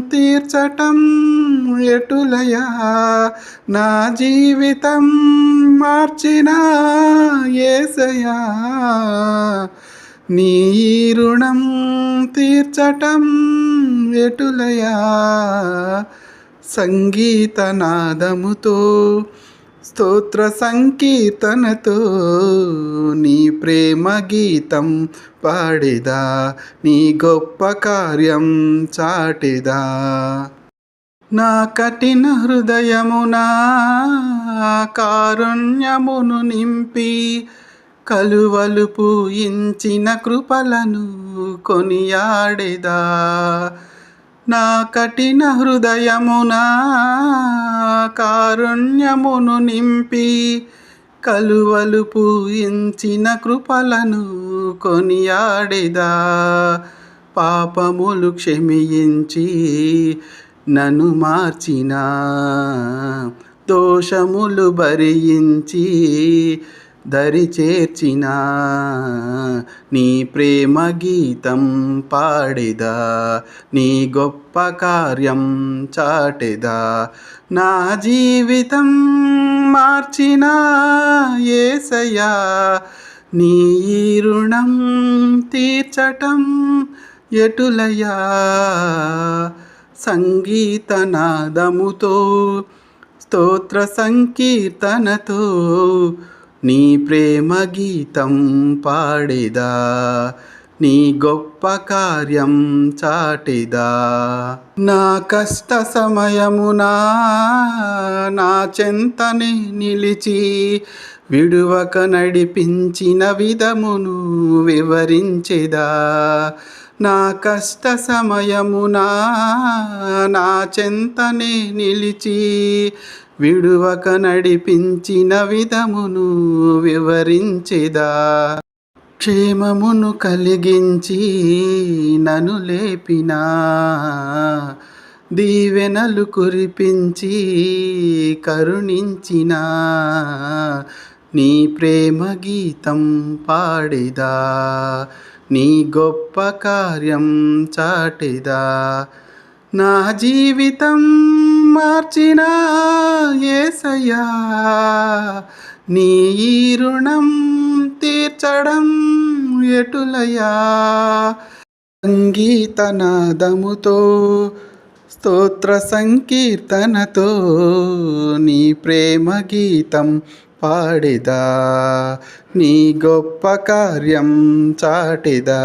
తీర్చటం ఎటులయా? నా జీవితం మార్చిన ఏసయా నీ రుణం తీర్చటం ఎటులయా? సంగీతనాదముతో స్తోత్ర సంకీర్తనతో నీ ప్రేమ గీతం పాడేదా నీ గొప్ప కార్యం చాటిదా. నా కఠిన హృదయమునా కారుణ్యమును నింపి కలువలు పూయించిన కృపలను కొనియాడిదా. నా కఠిన హృదయమునా కారుణ్యమును నింపి కలువలు పూయించిన కృపలను కొనియాడేదా. పాపములు క్షమించి నన్ను మార్చిన. దోషములు భరించి దరి చేర్చిన నీ ప్రేమ గీతం పాడేదా నీ గొప్ప కార్యం చాటెదా. నా జీవితం మార్చిన ఏసయ్యా నీ రుణం తీర్చటం ఎటులయా సంగీతనాదముతో స్తోత్ర సంకీర్తనతో నీ ప్రేమ గీతం పాడేదా? నీ గొప్ప కార్యం చాటిదా? నా కష్ట సమయమునా నా చెంతని నిలిచి విడువక నడిపించిన విధమును వివరించిదా? నా కష్ట సమయమునా నా చెంతనే నిలిచి విడువక నడిపించిన విధమును వివరించిదా? క్షేమమును కలిగించి నను లేపినా? దీవెనలు కురిపించి కరుణించిన? నీ ప్రేమ గీతం పాడిదా? నీ గొప్ప కార్యం చాటిదా? నా జీవితం మార్చిన ఏసయ్యా నీ రుణం తీర్చడం ఎటులయా సంగీతనాదముతో స్తోత్ర సంకీర్తనతో నీ ప్రేమ గీతం పాడిదా? నీ గొప్ప కార్యం చాటిదా?